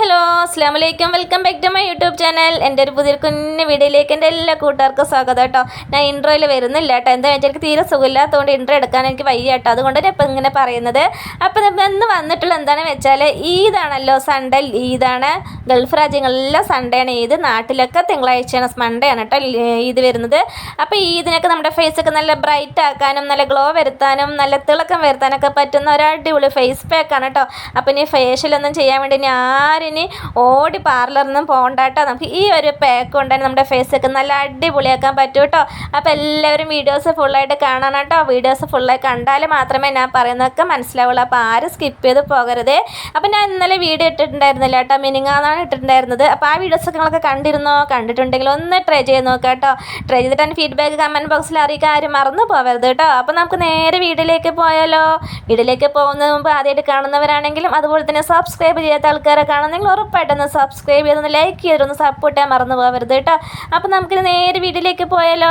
Hello അസ്സാം വലൈക്കും welcome back to my YouTube channel. എന്റെ ഒരു പുതിയ കുഞ്ഞു വീഡിയോയിലേക്ക് എന്റെ എല്ലാ കൂട്ടുകാർക്കും സ്വാഗതം കേട്ടോ. ഞാൻ ഇൻട്രോയിൽ വരുന്നില്ല കേട്ടോ. എന്താ വെച്ചാൽ എനിക്ക് തീരെ സുഖമില്ലാത്തതുകൊണ്ട് ഇൻട്രോ എടുക്കാൻ എനിക്ക് വയ്യ കേട്ടോ. അതുകൊണ്ട് ഞാൻ ഇപ്പം ഇങ്ങനെ പറയുന്നത്. അപ്പം ഇന്ന് വന്നിട്ടുള്ള എന്താണെന്ന് വെച്ചാൽ ഈദാണല്ലോ സൺഡേ ഈദാണ്. ഗൾഫ് രാജ്യങ്ങളിലെല്ലാം സൺഡേ ആണ് ഈദ് നാട്ടിലൊക്കെ തിങ്കളാഴ്ചയാണ് മൺഡേ ആണ് കേട്ടോ ഈദ് വരുന്നത്. അപ്പോൾ ഈദിനൊക്കെ നമ്മുടെ ഫേസൊക്കെ നല്ല ബ്രൈറ്റ് ആക്കാനും നല്ല ഗ്ലോ വരുത്താനും നല്ല തിളക്കം വരുത്താനൊക്കെ പറ്റുന്ന ഒരു അടിപൊളി ഫേസ് പാക്കാണ് കേട്ടോ. അപ്പം ഇനി ഫേഷ്യലൊന്നും ചെയ്യാൻ വേണ്ടി ഇനി ആരിനി ഓടി പാർലറിനും പോകണ്ട കേട്ടോ നമുക്ക് ഈ ഒരു പാക്ക് കൊണ്ടുതന്നെ നമ്മുടെ ഫേസൊക്കെ നല്ല അടിപൊളിയാക്കാൻ പറ്റൂ കേട്ടോ അപ്പോൾ എല്ലാവരും വീഡിയോസ് ഫുള്ളായിട്ട് കാണണം കേട്ടോ വീഡിയോസ് ഫുള്ളായി കണ്ടാൽ മാത്രമേ ഞാൻ പറയുന്നതൊക്കെ മനസ്സിലാവുള്ളൂ. അപ്പോൾ ആരും സ്കിപ്പ് ചെയ്ത് പോകരുത്. അപ്പോൾ ഞാൻ ഇന്നലെ വീഡിയോ ഇട്ടിട്ടുണ്ടായിരുന്നില്ല കേട്ടോ മിനിങ്ങാന്നാണ് ഇട്ടിട്ടുണ്ടായിരുന്നത്. അപ്പോൾ ആ വീഡിയോസൊക്കെ നിങ്ങളൊക്കെ കണ്ടിരുന്നോ? കണ്ടിട്ടുണ്ടെങ്കിൽ ഒന്ന് ട്രൈ ചെയ്ത് നോക്കാം കേട്ടോ ട്രൈ ചെയ്തിട്ട് തന്നെ ഫീഡ്ബാക്ക് കമന്റ് ബോക്സിൽ അറിയിക്കാൻ ആരും മറന്നു പോകരുത് കേട്ടോ അപ്പോൾ നമുക്ക് നേരെ വീഡിയോയിലേക്ക് പോയാലോ? വീഡിയോയിലേക്ക് പോകുന്നതിന് മുമ്പ് ആദ്യമായിട്ട് കാണുന്നവരാണെങ്കിലും അതുപോലെ തന്നെ സബ്സ്ക്രൈബ് ചെയ്യാത്ത ആൾക്കാരെ കാണുന്നെങ്കിൽ ഉറപ്പായിട്ടൊന്ന് സബ്സ്ക്രൈബ് ചെയ്തൊന്ന് ലൈക്ക് ചെയ്തൊന്ന് സപ്പോർട്ട് ചെയ്യാൻ മറന്നു പോകരുത് കേട്ടോ. അപ്പോൾ നമുക്ക് നേരെ വീട്ടിലേക്ക് പോയാലോ?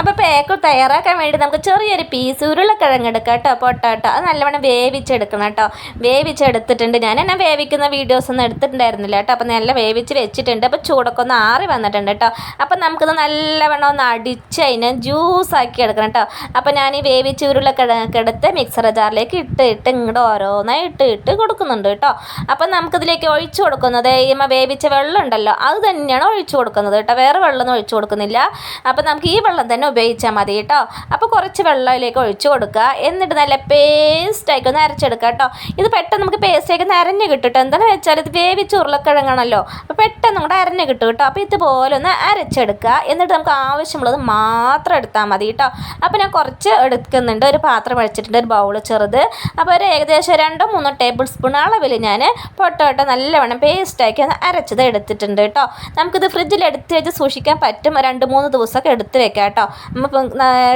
അപ്പോൾ പേക്ക് തയ്യാറാക്കാൻ വേണ്ടി നമുക്ക് ചെറിയൊരു പീസ് ഉരുളക്കിഴങ്ങ് എടുക്കാം കേട്ടോ പൊട്ടാട്ടോ അത് നല്ലവണ്ണം വേവിച്ചെടുക്കണം കേട്ടോ. വേവിച്ചെടുത്തിട്ടുണ്ട്. ഞാൻ എന്നെ വേവിക്കുന്ന വീഡിയോസ് ഒന്നും എടുത്തിട്ടുണ്ടായിരുന്നില്ല കേട്ടോ. അപ്പോൾ നല്ല വേവിച്ച് വെച്ചിട്ടുണ്ട്. അപ്പോൾ ചൂടൊക്കെ ഒന്ന് ആറി വന്നിട്ടുണ്ട് കേട്ടോ. അപ്പോൾ നമുക്കിത് നല്ലവണ്ണം ഒന്ന് അടിച്ച് അതിനെ ജ്യൂസാക്കി എടുക്കണം കേട്ടോ. അപ്പോൾ ഞാൻ ഈ വേവിച്ച് ഉരുളക്കിഴങ്ങൊക്കെ എടുത്ത് മിക്സർ ജാറിലേക്ക് ഇട്ട് ഇട്ട് ഇങ്ങോട്ട് ഓരോന്നായി ഇട്ട് ഇട്ട് കൊടുക്കുന്നുണ്ട് കേട്ടോ. അപ്പം നമുക്കിതിലേക്ക് ഒഴിച്ചു കൊടുക്കുന്നത്. ഈ വേവിച്ച വെള്ളം ഉണ്ടല്ലോ അത് തന്നെയാണ് ഒഴിച്ചു കൊടുക്കുന്നത് കേട്ടോ. വേറെ വെള്ളമൊന്നും ഒഴിച്ചു കൊടുക്കുന്നില്ല. അപ്പം നമുക്ക് ഈ വെള്ളം തന്നെ ഉപയോഗിച്ചാൽ മതി കേട്ടോ. അപ്പോൾ കുറച്ച് വെള്ളം അതിലേക്ക് ഒഴിച്ചു കൊടുക്കുക. എന്നിട്ട് നല്ല പേസ്റ്റാക്കി ഒന്ന് അരച്ചെടുക്കുക കേട്ടോ. ഇത് പെട്ടെന്ന് നമുക്ക് പേസ്റ്റാക്കി അരഞ്ഞ് കിട്ടും കേട്ടോ. എന്താണെന്ന് വെച്ചാൽ ഇത് വേവിച്ച ഉരുളക്കിഴങ്ങാണല്ലോ. അപ്പോൾ പെട്ടെന്ന് കൂടെ അരഞ്ഞ് കിട്ടും കേട്ടോ. അപ്പോൾ ഇതുപോലെ ഒന്ന് അരച്ചെടുക്കുക. എന്നിട്ട് നമുക്ക് ആവശ്യമുള്ളത് മാത്രം എടുത്താൽ മതി കേട്ടോ. അപ്പോൾ ഞാൻ കുറച്ച് എടുക്കുന്നുണ്ട്. ഒരു പാത്രം വെച്ചിട്ടുണ്ട് ഒരു ബൗൾ ചെറുത്. അപ്പോൾ ഒരു ഏകദേശം രണ്ടോ മൂന്നോ ടേബിൾ സ്പൂൺ അളവിൽ ഞാൻ പൊട്ടോട്ടോ നല്ലവണ്ണം പേസ്റ്റാക്കി ഒന്ന് അരച്ചത് എടുത്തിട്ടുണ്ട് കേട്ടോ. നമുക്കിത് ഫ്രിഡ്ജിൽ എടുത്ത് വെച്ച് സൂക്ഷിക്കാൻ പറ്റും. രണ്ട് മൂന്ന് ദിവസമൊക്കെ എടുത്ത് വെക്കാം കേട്ടോ.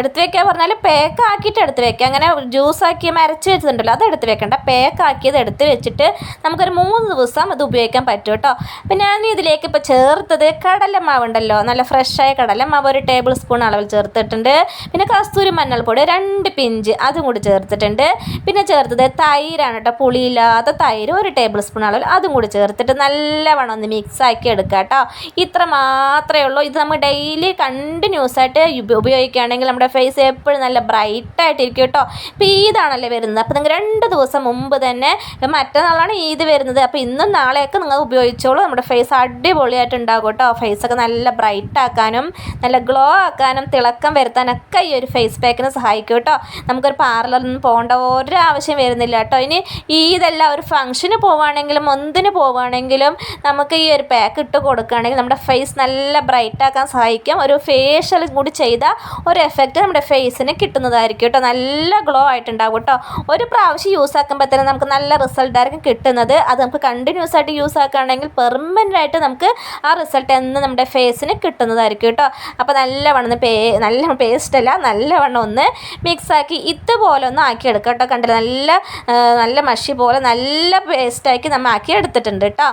എടുത്ത് വെക്കാൻ പറഞ്ഞാൽ പേക്ക് ആക്കിയിട്ട് എടുത്ത് വെക്കാം. അങ്ങനെ ജ്യൂസാക്കി അരച്ച് വെച്ചിട്ടുണ്ടല്ലോ അത് എടുത്ത് വെക്കണ്ട. പേക്ക് ആക്കിയത് എടുത്ത് വെച്ചിട്ട് നമുക്കൊരു മൂന്ന് ദിവസം ഇത് ഉപയോഗിക്കാൻ പറ്റും കേട്ടോ. അപ്പം ഞാൻ ഇതിലേക്ക് ഇപ്പോൾ ചേർത്തത് കടലമാവ് ഉണ്ടല്ലോ. നല്ല ഫ്രഷായ കടലമാവ് ഒരു ടേബിൾ സ്പൂൺ അളവിൽ ചേർത്തിട്ടുണ്ട്. പിന്നെ കസ്തൂരി മഞ്ഞൾപ്പൊടി രണ്ട് പിഞ്ച് അതും കൂടി ചേർത്തിട്ടുണ്ട്. പിന്നെ ചേർത്തത് തൈരാണ് കേട്ടോ. പുളിയില്ലാത്ത തൈര് ഒരു ടേബിൾ സ്പൂൺ അളവിൽ അതും കൂടി ചേർത്തിട്ട് നല്ലവണ്ണം ഒന്ന് മിക്സ് ആക്കി എടുക്കുക കേട്ടോ. ഇത്ര മാത്രമേ ഉള്ളൂ. ഇത് നമ്മൾ ഡെയിലി കണ്ടിന്യൂസ് ആയിട്ട് ഉപയോഗിക്കുകയാണെങ്കിൽ നമ്മുടെ ഫേസ് എപ്പോഴും നല്ല ബ്രൈറ്റ് ആയിട്ടിരിക്കും കേട്ടോ. അപ്പോൾ ഈദാണല്ലേ വരുന്നത്. അപ്പോൾ നിങ്ങൾ രണ്ട് ദിവസം മുമ്പ് തന്നെ മറ്റന്നാളാണ് ഈദ് വരുന്നത്. അപ്പോൾ ഇന്നും നാളെയൊക്കെ നിങ്ങൾ ഉപയോഗിച്ചോളൂ. നമ്മുടെ ഫേസ് അടിപൊളിയായിട്ട് ഉണ്ടാകും കേട്ടോ. ഫേസൊക്കെ നല്ല ബ്രൈറ്റ് ആക്കാനും നല്ല ഗ്ലോ ആക്കാനും തിളക്കം വരുത്താനൊക്കെ ഈ ഒരു ഫേസ് പാക്കിന് സഹായിക്കും കേട്ടോ. നമുക്കൊരു പാർലറിൽ നിന്ന് പോകേണ്ട ഒരാവശ്യം വരുന്നില്ല കേട്ടോ. ഇനി ഈദല്ല ഒരു ഫംഗ്ഷന് പോവുകയാണെങ്കിലും ഒന്നിന് പോവുകയാണെങ്കിലും നമുക്ക് ഈ ഒരു പാക്ക് ഇട്ട് കൊടുക്കുകയാണെങ്കിൽ നമ്മുടെ ഫേസ് നല്ല ബ്രൈറ്റ് ആക്കാൻ സഹായിക്കും. ഒരു ഫേഷ്യൽ കൂടി ചെയ്ത ഒരു എഫക്റ്റ് നമ്മുടെ ഫേസിന് കിട്ടുന്നതായിരിക്കും കേട്ടോ. നല്ല ഗ്ലോ ആയിട്ടുണ്ടാവും കേട്ടോ. ഒരു പ്രാവശ്യം യൂസ് ആക്കുമ്പോഴത്തേനും നമുക്ക് നല്ല റിസൾട്ട് ആയിരിക്കും കിട്ടുന്നത്. അത് നമുക്ക് കണ്ടിന്യൂസ് ആയിട്ട് യൂസ് ആക്കുകയാണെങ്കിൽ പെർമനന്റ് ആയിട്ട് നമുക്ക് ആ റിസൾട്ട് എന്ന് നമ്മുടെ ഫേസിന് കിട്ടുന്നതായിരിക്കും കേട്ടോ. അപ്പോൾ നല്ലവണ്ണം പേ നല്ല പേസ്റ്റ് അല്ല നല്ലവണ്ണം ഒന്ന് മിക്സാക്കി ഇതുപോലെ ഒന്ന് ആക്കി എടുക്കാം കേട്ടോ. കണ്ടില്ല? നല്ല നല്ല മഷി പോലെ നല്ല പേസ്റ്റാക്കി നമ്മൾ ആക്കി എടുത്തിട്ടുണ്ട്. കേട്ടോ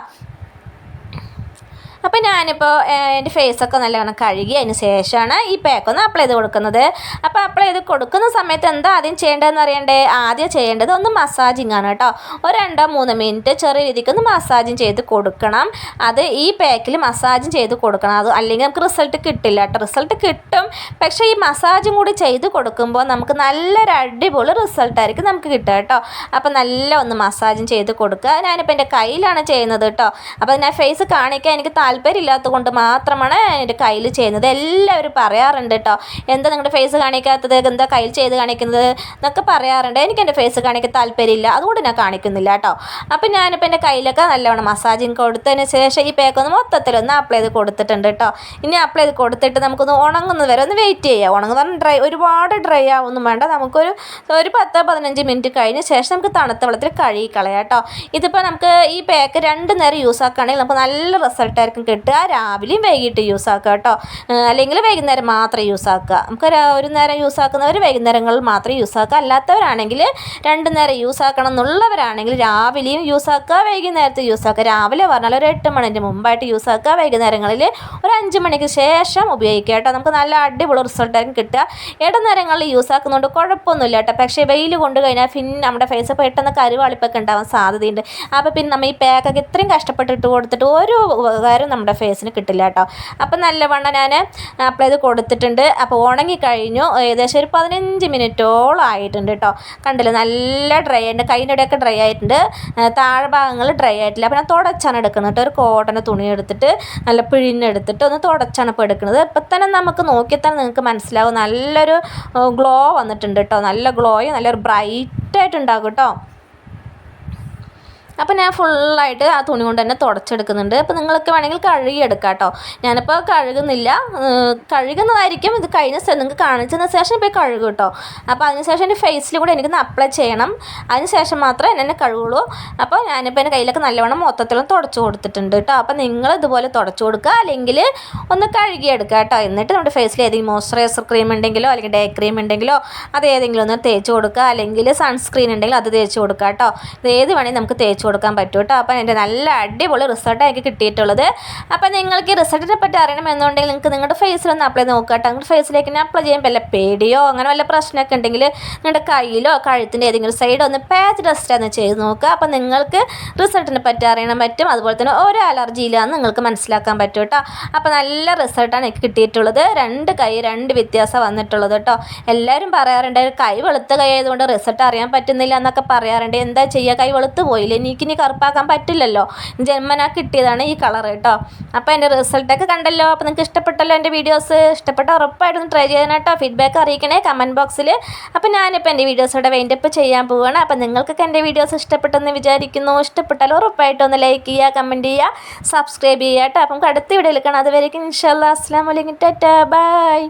അപ്പോൾ ഞാനിപ്പോൾ എന്റെ ഫേസൊക്കെ നല്ലവണ്ണം കഴുകി അതിന് ശേഷമാണ് ഈ പാക്ക് ഒന്ന് അപ്ലൈ ചെയ്ത് കൊടുക്കുന്നത്. അപ്പോൾ അപ്ലൈ ചെയ്ത് കൊടുക്കുന്ന സമയത്ത് എന്താ ആദ്യം ചെയ്യേണ്ടതെന്ന് അറിയണ്ടേ? ആദ്യം ചെയ്യേണ്ടത് ഒന്ന് മസാജിങ് ആണ് കേട്ടോ. ഒരു രണ്ടോ മൂന്ന് മിനിറ്റ് ചെറിയ രീതിക്ക് ഒന്ന് മസാജിങ് ചെയ്ത് കൊടുക്കണം. അത് ഈ പാക്കിൽ മസാജിങ് ചെയ്ത് കൊടുക്കണം. അത് അല്ലെങ്കിൽ നമുക്ക് റിസൾട്ട് കിട്ടില്ല കേട്ടോ. റിസൾട്ട് കിട്ടും. പക്ഷേ ഈ മസാജും കൂടി ചെയ്ത് കൊടുക്കുമ്പോൾ നമുക്ക് നല്ലൊരു അടിപൊളി റിസൾട്ടായിരിക്കും നമുക്ക് കിട്ടുക കേട്ടോ. അപ്പോൾ നല്ല ഒന്ന് മസാജും ചെയ്ത് കൊടുക്കുക. ഞാനിപ്പോൾ എന്റെ കയ്യിലാണ് ചെയ്യുന്നത് കേട്ടോ. അപ്പോൾ ഞാൻ ഫേസ് കാണിക്കാൻ എനിക്ക് താല്പര്യമില്ലാത്തത് കൊണ്ട് മാത്രമാണ് എന്റെ കയ്യിൽ ചെയ്യുന്നത്. എല്ലാവരും പറയാറുണ്ട് കേട്ടോ എന്താ നിങ്ങളുടെ ഫേസ് കാണിക്കാത്തത്? എന്താ കയ്യിൽ ചെയ്ത് കാണിക്കുന്നത്? എന്നൊക്കെ പറയാറുണ്ട്. എനിക്ക് എന്റെ ഫേസ് കാണിക്കാൻ താല്പര്യമില്ല. അതുകൊണ്ട് ഞാൻ കാണിക്കുന്നില്ല കേട്ടോ അപ്പം ഞാനിപ്പോൾ എന്റെ കയ്യിലൊക്കെ നല്ലവണ്ണം മസാജിങ് കൊടുത്തതിന് ശേഷം ഈ പേക്കൊന്ന് മൊത്തത്തിലൊന്ന് അപ്ലൈ ചെയ്ത് കൊടുത്തിട്ടുണ്ട് കേട്ടോ ഇനി അപ്ലൈ ചെയ്ത് കൊടുത്തിട്ട് നമുക്കൊന്ന് ഉണങ്ങുന്നത് വരെ ഒന്ന് വെയിറ്റ് ചെയ്യാം. ഉണങ്ങുന്ന ഡ്രൈ ഒരുപാട് ഡ്രൈ ആവൊന്നും വേണ്ട. നമുക്കൊരു ഒരു പത്ത് പതിനഞ്ച് മിനിറ്റ് കഴിഞ്ഞ ശേഷം നമുക്ക് തണുത്ത വെള്ളത്തിൽ കഴുകി കളയാം കേട്ടോ ഇതിപ്പോൾ നമുക്ക് ഈ പാക്ക് രണ്ട് നേരം യൂസ് ആക്കുകയാണെങ്കിൽ നമുക്ക് നല്ല റിസൾട്ടായിരിക്കും ആയിരിക്കും കിട്ടുക. രാവിലെയും വൈകിട്ട് യൂസ് ആക്കുക കേട്ടോ. അല്ലെങ്കിൽ വൈകുന്നേരം മാത്രം യൂസ് ആക്കുക. നമുക്ക് ഒരു നേരം യൂസ് ആക്കുന്നവർ വൈകുന്നേരങ്ങളിൽ മാത്രം യൂസ് ആക്കുക. അല്ലാത്തവരാണെങ്കിൽ രണ്ട് നേരം യൂസ് ആക്കണം എന്നുള്ളവരാണെങ്കിൽ രാവിലെയും യൂസ് ആക്കുക വൈകുന്നേരത്ത് യൂസ് ആക്കുക. രാവിലെ പറഞ്ഞാൽ ഒരു എട്ട് മണിന്റെ മുമ്പായിട്ട് യൂസ് ആക്കുക. വൈകുന്നേരങ്ങളിൽ ഒരു അഞ്ച് മണിക്ക് ശേഷം ഉപയോഗിക്കുക കേട്ടോ. നമുക്ക് നല്ല അടിപൊളി റിസൾട്ടായിരിക്കും കിട്ടുക. ഇടനേരങ്ങളിൽ യൂസ് ആക്കുന്നതുകൊണ്ട് കുഴപ്പമൊന്നുമില്ല കേട്ടോ. പക്ഷേ വെയിൽ കൊണ്ട് കഴിഞ്ഞാൽ പിന്നെ നമ്മുടെ ഫേസ് പെട്ടെന്ന് കരുവാളിപ്പൊക്കെ ഉണ്ടാവാൻ സാധ്യതയുണ്ട്. അപ്പോൾ പിന്നെ നമ്മൾ ഈ പാക്കൊക്കെ ഇത്രയും കഷ്ടപ്പെട്ടിട്ട് കൊടുത്തിട്ട് ഒരു ഉപകാരം നമ്മുടെ ഫേസിന് കിട്ടില്ല കേട്ടോ. അപ്പം നല്ലവണ്ണം ഞാൻ അപ്ലൈ ചെയ്ത് കൊടുത്തിട്ടുണ്ട്. അപ്പോൾ ഉണങ്ങി കഴിഞ്ഞു. ഏകദേശം ഒരു പതിനഞ്ച് മിനിറ്റോളം ആയിട്ടുണ്ട് കേട്ടോ. കണ്ടില്ല? നല്ല ഡ്രൈ ആയിട്ടുണ്ട്. കൈന്റെ ഇടയൊക്കെ ഡ്രൈ ആയിട്ടുണ്ട്. താഴെ ഭാഗങ്ങൾ ഡ്രൈ ആയിട്ടില്ല. അപ്പോൾ ഞാൻ തുടച്ചാണ് എടുക്കുന്നത് കേട്ടോ. ഒരു കോട്ടന്റെ തുണി എടുത്തിട്ട് നല്ല പിഴിഞ്ഞെടുത്തിട്ട് ഒന്ന് തുടച്ചാണ് ഇപ്പോൾ എടുക്കുന്നത്. ഇപ്പം തന്നെ നമുക്ക് നോക്കിയാൽ തന്നെ നിങ്ങൾക്ക് മനസ്സിലാവും. നല്ലൊരു ഗ്ലോ വന്നിട്ടുണ്ട് കേട്ടോ. നല്ല ഗ്ലോയും നല്ലൊരു ബ്രൈറ്റ് ആയിട്ടുണ്ടാകും കേട്ടോ. അപ്പോൾ ഞാൻ ഫുള്ളായിട്ട് ആ തുണി കൊണ്ട് തന്നെ തുടച്ചെടുക്കുന്നുണ്ട്. അപ്പോൾ നിങ്ങളൊക്കെ വേണമെങ്കിൽ കഴുകിയെടുക്കാം കേട്ടോ ഞാനിപ്പോൾ കഴുകുന്നില്ല. കഴുകുന്നതായിരിക്കും. ഇത് കഴിഞ്ഞ നിങ്ങൾക്ക് കാണിച്ചതിന് ശേഷം ഇപ്പോൾ കഴുകും കേട്ടോ അപ്പോൾ അതിനുശേഷം എന്റെ ഫേസിൽ കൂടെ എനിക്കൊന്ന് അപ്ലൈ ചെയ്യണം. അതിനുശേഷം മാത്രമേ എന്നെ കഴുകുള്ളൂ. അപ്പോൾ ഞാനിപ്പോൾ എന്റെ കയ്യിലൊക്കെ നല്ലവണ്ണം മൊത്തത്തിലും തുടച്ചു കൊടുത്തിട്ടുണ്ട് കേട്ടോ അപ്പോൾ നിങ്ങൾ ഇതുപോലെ തുടച്ചു കൊടുക്കുക. അല്ലെങ്കിൽ ഒന്ന് കഴുകിയെടുക്കുക കേട്ടോ എന്നിട്ട് നമ്മുടെ ഫേസിൽ ഏതെങ്കിലും മോയ്സ്ചറൈസർ ക്രീം ഉണ്ടെങ്കിലോ അല്ലെങ്കിൽ ഡേ ക്രീം ഉണ്ടെങ്കിലോ അത് ഏതെങ്കിലും ഒന്ന് തേച്ച് കൊടുക്കുക. അല്ലെങ്കിൽ സൺസ്ക്രീൻ ഉണ്ടെങ്കിൽ അത് തേച്ച് കൊടുക്കുക കേട്ടോ ഇത് ഏത് വേണമെങ്കിൽ നമുക്ക് തേച്ച് കൊടുക്കാൻ പറ്റും കേട്ടോ അപ്പം എന്റെ നല്ല അടിപൊളി റിസൾട്ടാണ് എനിക്ക് കിട്ടിയിട്ടുള്ളത്. അപ്പം നിങ്ങൾക്ക് ഈ റിസൾട്ടിനെ പറ്റി അറിയണമെന്നുണ്ടെങ്കിൽ നിങ്ങൾക്ക് നിങ്ങളുടെ ഫേസിലൊന്ന് അപ്ലൈ നോക്കുക കേട്ടോ നിങ്ങളുടെ ഫേസിലേക്ക് തന്നെ അപ്ലൈ ചെയ്യാൻ വല്ല പേടിയോ അങ്ങനെ വല്ല പ്രശ്നമൊക്കെ ഉണ്ടെങ്കിൽ നിങ്ങളുടെ കയ്യിലോ കഴുത്തിന്റെ ഏതെങ്കിലും സൈഡോ ഒന്ന് പാച്ച് ടെസ്റ്റ് ഒന്ന് ചെയ്ത് നോക്കുക. അപ്പം നിങ്ങൾക്ക് റിസൾട്ടിനെ പറ്റി അറിയണം പറ്റും. അതുപോലെ തന്നെ ഒരു അലർജി ഇല്ലാന്ന് നിങ്ങൾക്ക് മനസ്സിലാക്കാൻ പറ്റും കേട്ടോ അപ്പം നല്ല റിസൾട്ടാണ് എനിക്ക് കിട്ടിയിട്ടുള്ളത്. രണ്ട് കൈ രണ്ട് വ്യത്യാസം വന്നിട്ടുള്ളത് കേട്ടോ എല്ലാവരും പറയാറുണ്ട് കൈ വെളുത്ത കൈ ആയതുകൊണ്ട് റിസൾട്ട് അറിയാൻ പറ്റുന്നില്ല എന്നൊക്കെ പറയാറുണ്ട്. എന്താ ചെയ്യുക? കൈ വെളുത്ത് പോയില്ലേ? എനിക്കിനി കറുപ്പാക്കാൻ പറ്റില്ലല്ലോ. ജന്മനാ കിട്ടിയതാണ് ഈ കളർ കേട്ടോ. അപ്പോൾ എന്റെ റിസൾട്ടൊക്കെ കണ്ടല്ലോ. അപ്പോൾ നിങ്ങൾക്ക് ഇഷ്ടപ്പെട്ടല്ലോ എന്റെ വീഡിയോസ് ഇഷ്ടപ്പെട്ട ഉറപ്പായിട്ടും ട്രൈ ചെയ്യാൻ കേട്ടോ. ഫീഡ്ബാക്ക് അറിയിക്കണേ കമന്റ് ബോക്സിൽ അപ്പോൾ ഞാനിപ്പോൾ എന്റെ വീഡിയോസോടെ വെയിന്റപ്പ് ചെയ്യാൻ പോവുകയാണ് അപ്പോൾ നിങ്ങൾക്കൊക്കെ എന്റെ വീഡിയോസ് ഇഷ്ടപ്പെട്ടെന്ന് വിചാരിക്കുന്നു. ഇഷ്ടപ്പെട്ടാൽ ഉറപ്പായിട്ടൊന്ന് ലൈക്ക് ചെയ്യുക കമന്റ് ചെയ്യുക സബ്സ്ക്രൈബ് ചെയ്യുക കേട്ടോ. അപ്പം അടുത്ത വീഡിയോയിൽ കാണാം. അതുവരേക്കും ഇൻഷാല്ലാ അസ്സാം വലൈക്കും ടാറ്റാ. ബൈ